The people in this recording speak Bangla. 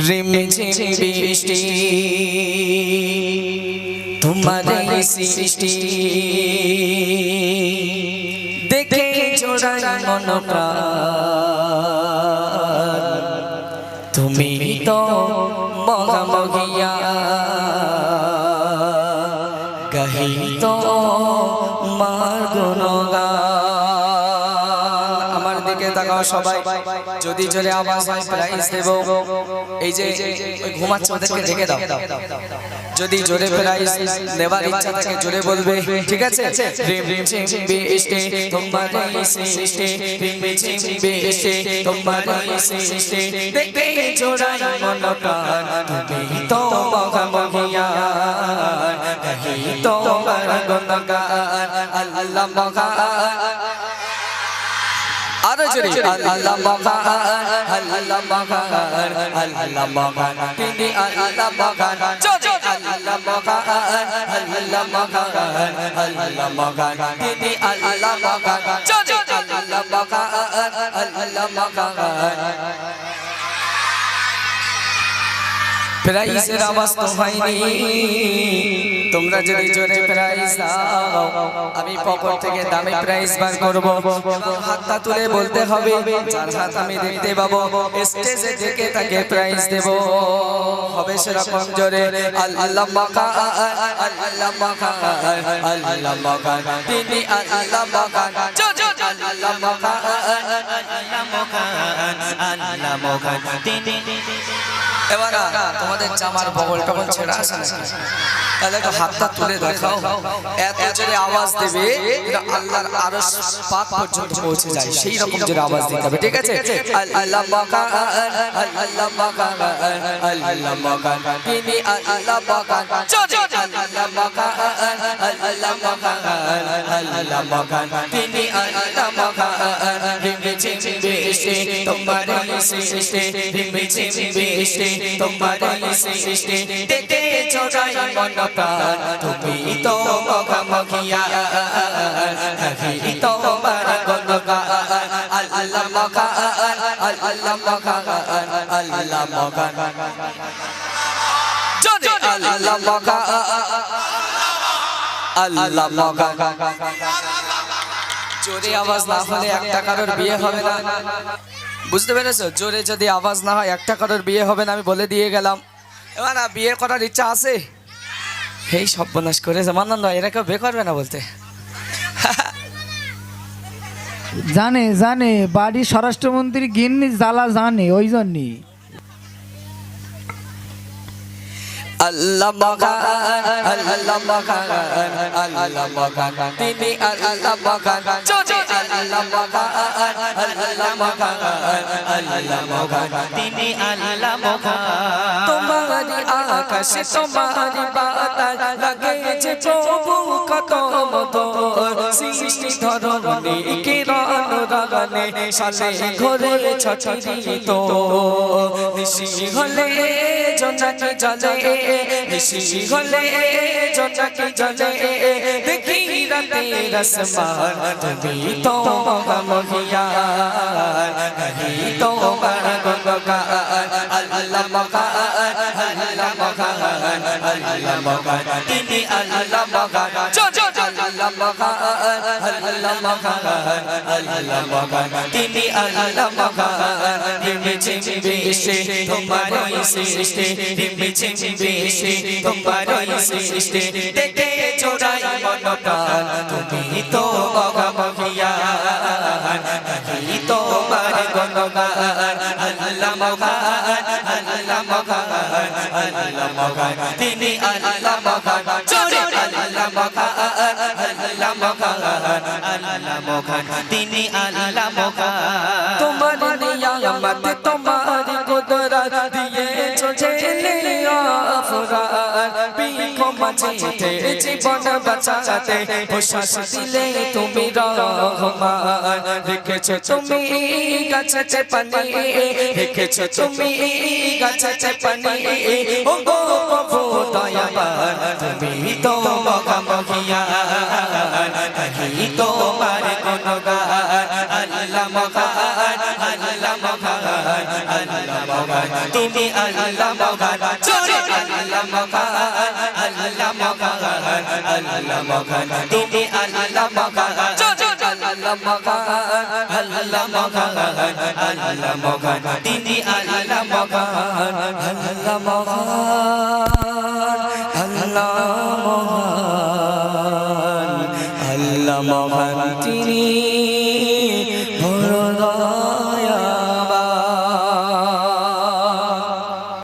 রিমঝিম বৃষ্টি তোমার সৃষ্টি দেখে জোড়াই মন তুমি তো মহামহিয়া কহি তো মার আমার দিকে তাকাও সবাই যদি জোরে আওয়াজ হয় প্রাইজ দেব এই যে ঘুমাচ্ছে ওদেরকে ঢেকে দাও যদি জোরে প্রাইজ নেবার ইচ্ছা থাকে জোরে বলবে ঠিক আছে মন তো আল্লাহ আরও জোরে আল্লাহ মহান আল্লাহ মহান আল্লাহ মহান তিনি আল্লাহ মহান আল্লাহ মহান আল্লাহ মহান আল্লাহ মহান তিনি আল্লাহ মহান আল্লাহ মহান আল্লাহ মহান প্রাইসের আওয়াজ তো হয়নি। তোমরা যদি জোরে প্রাইস দাও। আমি পকেট থেকে দামি প্রাইস বার করব। হাতটা তুলে বলতে হবে যার হাত আমি দেখতে পাবো স্টেজে থেকে তাকে প্রাইস দেব। হবে সেরকম জোরে, আল্লাহ মাকা আল্লাহ মাকা আল্লাহ মাকা তিনি আল্লাহ মাকা আল্লাহ মাকা আল্লাহ মাকা এবার তোমাদের জামার বগল টগল ছেড়া আছে নাকি? তাহলে একটু হাতটা তুলে দেখাও। এত জোরে আওয়াজ দেবে আল্লাহর আরশ পাক পর্যন্ত পৌঁছে যায়। সেই রকম জোরে আওয়াজ দিতে হবে। ঠিক আছে? আল্লাহ মাকা আল্লাহ মাকা আল্লাহ মাকা তিনি আল্লাহ মাকা আল্লাহ মাকা আল্লাহ মাকা আল্লাহ মাকা তিনি আল্লাহ ঝিম বৃষ্টি, তোমার সৃষ্টি ঝিম বৃষ্টি, তোমার সৃষ্টি, দেখে চড়াই মন প্রাণ, তুমি তো মগমগিয়া কহি তো মার গনগান আল্লাহ মগান আল্লাহ মগান, আল্লাহ যদি আল্লাহ মগান আল্লাহ মগান। জোরে আওয়াজ না হলে একটা কারোর বিয়ে হবে না। বুঝতে পেরেছ? জোরে যদি আওয়াজ না হয়, একটা কারোর বিয়ে হবে না, আমি বলে দিয়ে গেলাম। এবার না, বিয়ে করার ইচ্ছা আছে? এই সর্বনাশ করেছে মান্নান নয় এরা কেউ বিয়ে করবে না বলতে। জানে জানে বাড়ি স্বরাষ্ট্রমন্ত্রী গিন্নি জ্বালা জানে, ওই জন্যই। আল্লাহ মগান আল্লাহ মগান আল্লাহ মগান তিনি আল্লাহ মগান জোরে আল্লাহ মগান আল্লাহ মগান আল্লাহ মগান তিনি আল্লাহ মহান। তোমারি আকাশে তোমারি বাতাস লাগেছে প্রভু কত মধুর সৃষ্টি ধরণী, কিরণ রাগানে সালে ঘরে ছছরি তো নিশি হলে জোনাকি জলে, নিশি হলে জোনাকি জলে, দেখি রাতে রসমান তুমি তো মহিয়া কহি তো তিনি আল্লাহ মগান ঝিম বৃষ্টি তোমার সৃষ্টি মগান মগান মগান তিনি আল্লাহ মগান মগান মগান তিনি আল্লাহ মহান বাঁচাতে প্রশ্বাস দিলে তুমি রহমান। রেখেছো তুমি গাছে পানি রেখেছো তুমি গাছে পানি। ও গো প্রভু দয়াবান, তুমি তো মগামগিয়া কহি তোমার গুণগান। আল্লাহ মগান আল্লাহ মগান আল্লাহ মগান মহান আল্লাহ মহান জোরে আল্লাহ আল্লাহ মহান আল্লাহ মহান তিনি আল্লাহ জোরে আল্লাহ মহান তিনি আল্লাহ মহান আল্লাহ মহান আল্লাহ মহান তিনি